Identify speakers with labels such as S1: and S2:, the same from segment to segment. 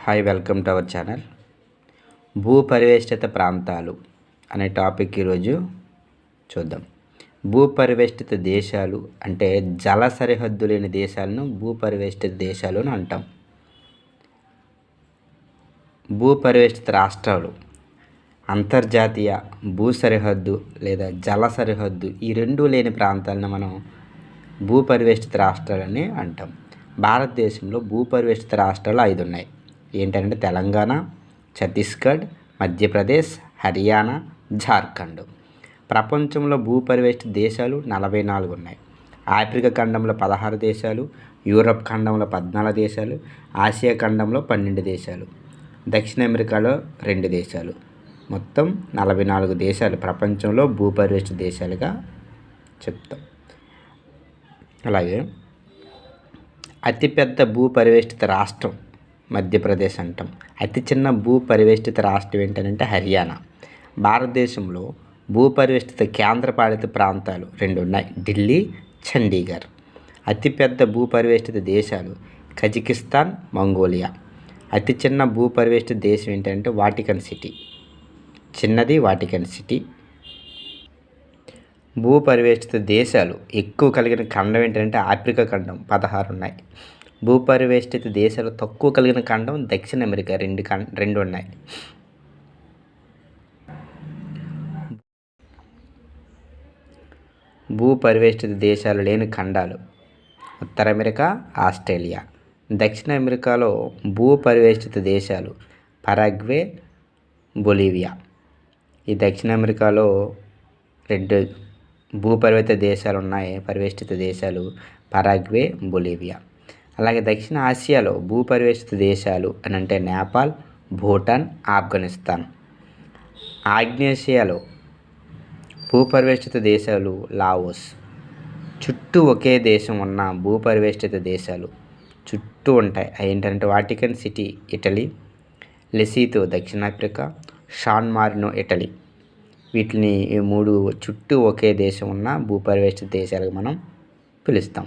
S1: Hi welcome to our channel భూ పరివేష్టిత ప్రాంతాలు అనే టాపిక్ ఈరోజు చూద్దాం. భూ పరివేష్టిత దేశాలు అంటే జల సరిహద్దు లేని దేశాలను భూ పరివేష్టిత దేశాలు అని అంటాం. భూ పరివేష్టిత రాష్ట్రాలు అంతర్జాతీయ భూ సరిహద్దు లేదా జల సరిహద్దు ఈ రెండు లేని ప్రాంతాలను మనం భూ పరివేష్టిత రాష్ట్రాలని అంటాం. భారతదేశంలో భూ పరివేష్టిత రాష్ట్రాలు ఐదు ఉన్నాయి. ఏంటంటే తెలంగాణ ఛత్తీస్గఢ్ మధ్యప్రదేశ్ హర్యానా జార్ఖండ్. ప్రపంచంలో భూపరివేష్ట దేశాలు నలభై నాలుగు ఉన్నాయి. ఆఫ్రికా ఖండంలో పదహారు దేశాలు యూరప్ ఖండంలో పద్నాలుగు దేశాలు ఆసియా ఖండంలో పన్నెండు దేశాలు దక్షిణ అమెరికాలో రెండు దేశాలు. మొత్తం నలభై నాలుగు దేశాలు ప్రపంచంలో భూపరివేష్ట దేశాలుగా చెప్తాం. అలాగే అతిపెద్ద భూపరివేష్టిత రాష్ట్రం మధ్యప్రదేశ్ అంటాం. అతి చిన్న భూ పరివేష్టిత రాష్ట్రం ఏంటంటే హర్యానా. భారతదేశంలో భూ పరివేష్టిత కేంద్రపాలిత ప్రాంతాలు రెండు ఉన్నాయి ఢిల్లీ చండీగఢ్ అతిపెద్ద భూ పరివేష్టిత దేశాలు కజకిస్తాన్ మంగోలియా. అతి చిన్న భూ పరివేష్టిత దేశం ఏంటంటే వాటికన్ సిటీ. చిన్నది వాటికన్ సిటీ. భూ పరివేష్టిత దేశాలు ఎక్కువ కలిగిన ఖండం ఏంటంటే ఆఫ్రికా ఖండం పదహారు ఉన్నాయి భూపరివేష్టిత దేశాలు తక్కువ కలిగిన ఖండం దక్షిణ అమెరికా రెండు ఖండ రెండు ఉన్నాయి. భూపరివేష్టిత దేశాలు లేని ఖండాలు. ఉత్తర అమెరికా ఆస్ట్రేలియా. దక్షిణ అమెరికాలో భూపరివేష్టిత దేశాలు పరాగ్వే బొలీవియా. ఈ దక్షిణ అమెరికాలో రెండు భూపరివేత దేశాలు ఉన్నాయి. పరివేష్టిత దేశాలు పరాగ్వే బొలీవియా. అలాగే దక్షిణ ఆసియాలో భూపరివేష్టిత దేశాలు అని అంటే నేపాల్ భూటాన్ ఆఫ్ఘనిస్తాన్. ఆగ్నేషియాలో భూపరివేష్టిత దేశాలు లావోస్. చుట్టూ ఒకే దేశం ఉన్న భూపరివేష్టిత దేశాలు చుట్టూ ఉంటాయి. ఏంటంటే వాటికన్ సిటీ ఇటలీ లెసీతో దక్షిణాఫ్రికా షాన్ మార్నో ఇటలీ. వీటిని ఈ మూడు చుట్టూ ఒకే దేశం ఉన్న భూపరివేష్టిత దేశాలుగా మనం పిలుస్తాం.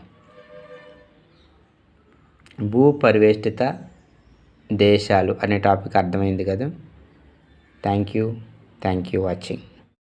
S1: భూ పరివేష్టిత దేశాలు అనే టాపిక్ అర్థమైంది కదా. Thank you thank you watching